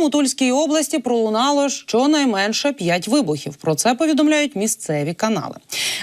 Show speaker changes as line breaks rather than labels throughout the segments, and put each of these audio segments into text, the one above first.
У Тульській області пролунало щонайменше 5 вибухів. Про це повідомляють місцеві канали.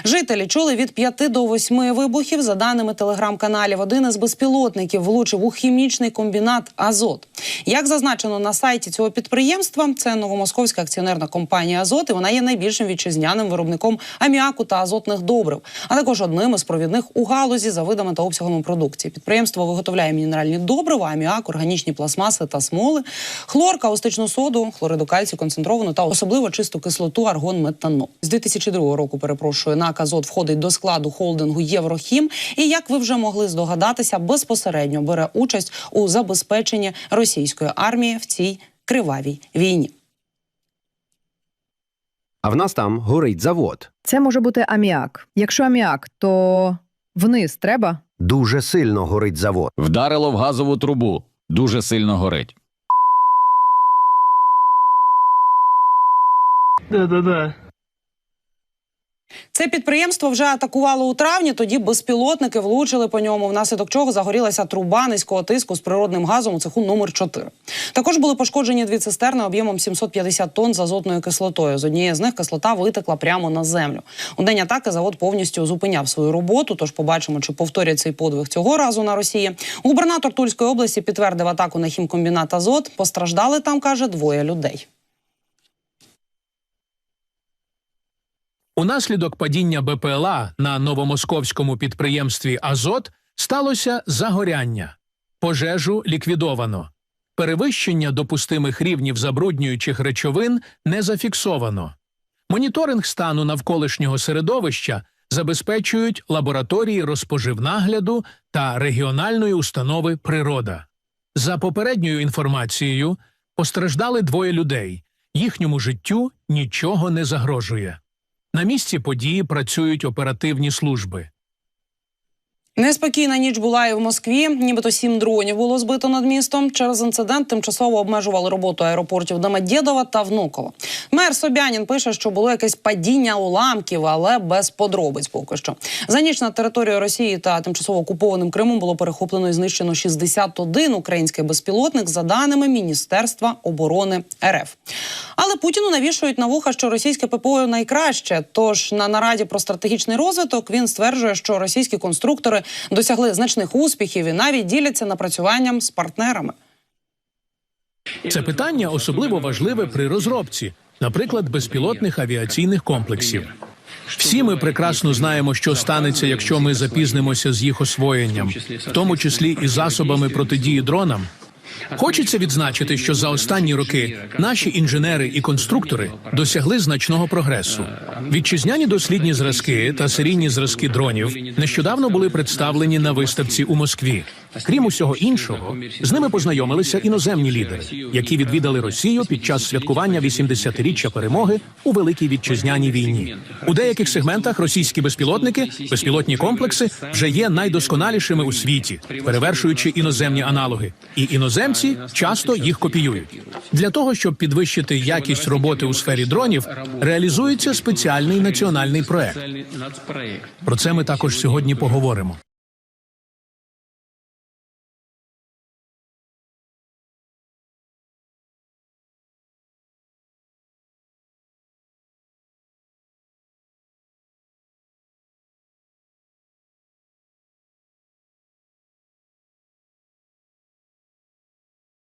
Жителі чули від 5 до 8 вибухів. За даними телеграм-каналів, один із безпілотників влучив у хімічний комбінат Азот. Як зазначено на сайті цього підприємства, це новомосковська акціонерна компанія Азот. і Вона є найбільшим вітчизняним виробником аміаку та азотних добрив, а також одним із провідних у галузі за видами та обсягами продукції. Підприємство виготовляє мінеральні добрива, аміак, органічні пластмаси та смоли, хлор, каустичну соду, хлориду кальцію, концентровану та особливо чисту кислоту аргон метанол. З 2002 року перепрошую НАК «Азот» входить до складу холдингу Єврохім. І як ви вже могли здогадатися, безпосередньо бере участь у забезпеченні російської армії в цій кривавій війні.
А в нас там горить завод.
Це може бути аміак. Якщо аміак, то вниз треба.
Дуже сильно горить завод.
Вдарило в газову трубу. Дуже сильно горить.
Да-да-да.
Це підприємство вже атакувало у травні. Тоді безпілотники влучили по ньому, внаслідок чого загорілася труба низького тиску з природним газом у цеху номер 4 Також були пошкоджені дві цистерни об'ємом 750 тонн з азотною кислотою. З однієї з них кислота витекла прямо на землю. У день атаки завод повністю зупиняв свою роботу. Тож побачимо, чи повторять цей подвиг цього разу на Росії. Губернатор Тульської області підтвердив атаку на хімкомбінат Азот. Постраждали там, каже, двоє людей.
Унаслідок падіння БПЛА на новомосковському підприємстві Азот сталося загоряння. Пожежу ліквідовано. Перевищення допустимих рівнів забруднюючих речовин не зафіксовано. Моніторинг стану навколишнього середовища забезпечують лабораторії розпоживнагляду та регіональної установи Природа. За попередньою інформацією, постраждали двоє людей. Їхньому життю нічого не загрожує. На місці події працюють оперативні служби.
Неспокійна ніч була і в Москві. Нібито сім дронів було збито над містом. Через інцидент тимчасово обмежували роботу аеропортів Домодєдова та Внуково. Мер Собянін пише, що було якесь падіння уламків, але без подробиць поки що. За ніч на територію Росії та тимчасово окупованим Кримом було перехоплено і знищено 61 український безпілотник за даними Міністерства оборони РФ. Але Путіну навішують на вуха, що російське ППО найкраще. Тож на нараді про стратегічний розвиток він стверджує, що російські конструктори досягли значних успіхів і навіть діляться напрацюванням з партнерами.
Це питання особливо важливе при розробці, наприклад, безпілотних авіаційних комплексів. Всі ми прекрасно знаємо, що станеться, якщо ми запізнимося з їх освоєнням, в тому числі і засобами протидії дронам. Хочеться відзначити, що за останні роки наші інженери і конструктори досягли значного прогресу. Вітчизняні дослідні зразки та серійні зразки дронів нещодавно були представлені на виставці у Москві. Крім усього іншого, з ними познайомилися іноземні лідери, які відвідали Росію під час святкування 80-річчя перемоги у великій вітчизняній війні. У деяких сегментах російські безпілотники, безпілотні комплекси вже є найдосконалішими у світі, перевершуючи іноземні аналоги. І іноземці часто їх копіюють. Для того щоб підвищити якість роботи у сфері дронів, реалізується спеціальний національний проект. Про це ми також сьогодні поговоримо.